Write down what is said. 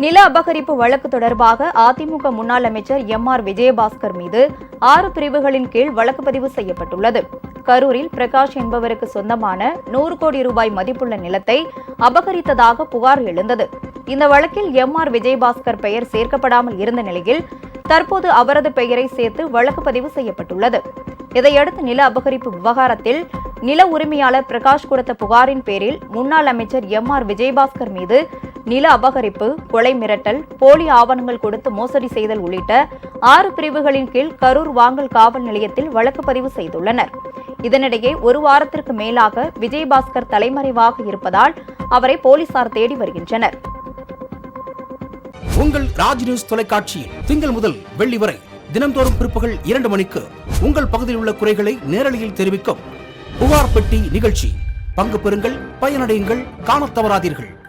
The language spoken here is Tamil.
நில அபகரிப்பு வழக்கு தொடர்பாக அதிமுக முன்னாள் அமைச்சர் எம் ஆர் விஜயபாஸ்கர் மீது ஆறு பிரிவுகளின் கீழ் வழக்கு பதிவு செய்யப்பட்டுள்ளது. கரூரில் பிரகாஷ் என்பவருக்கு சொந்தமான நூறு கோடி ரூபாய் மதிப்புள்ள நிலத்தை அபகரித்ததாக புகார் எழுந்தது. இந்த வழக்கில் எம் ஆர் விஜயபாஸ்கர் பெயர் சேர்க்கப்படாமல் இருந்த நிலையில் தற்போது அவரது பெயரை சேர்த்து வழக்கு பதிவு செய்யப்பட்டுள்ளது. இதையடுத்து நில அபகரிப்பு விவகாரத்தில் நில உரிமையாளர் பிரகாஷ் கொடுத்த புகாரின் பேரில் முன்னாள் அமைச்சர் எம் ஆர் விஜயபாஸ்கர் மீது நில அபகரிப்பு கொலை மிரட்டல் போலி ஆவணங்கள் கொடுத்து மோசடி செய்தல் உள்ளிட்ட ஆறு பிரிவுகளின் கீழ் கரூர் வாங்கல் காவல் நிலையத்தில் வழக்கு பதிவு செய்துள்ளனர். இதனிடையே ஒரு வாரத்திற்கு மேலாக விஜயபாஸ்கர் தலைமறைவாக இருப்பதால் அவரை போலீசார் தேடி வருகின்றனர். உங்கள் ராஜ் நியூஸ் தொலைக்காட்சியில் திங்கள் முதல் வெள்ளி வரை தினந்தோறும் பிற்பகல் இரண்டு மணிக்கு உங்கள் பகுதியில் உள்ள குறைகளை நேரலையில் தெரிவிக்கும் புகார் பெட்டி நிகழ்ச்சி. பங்கு பெறுங்கள் பயனடையுங்கள் காணத் தவறாதீர்கள்.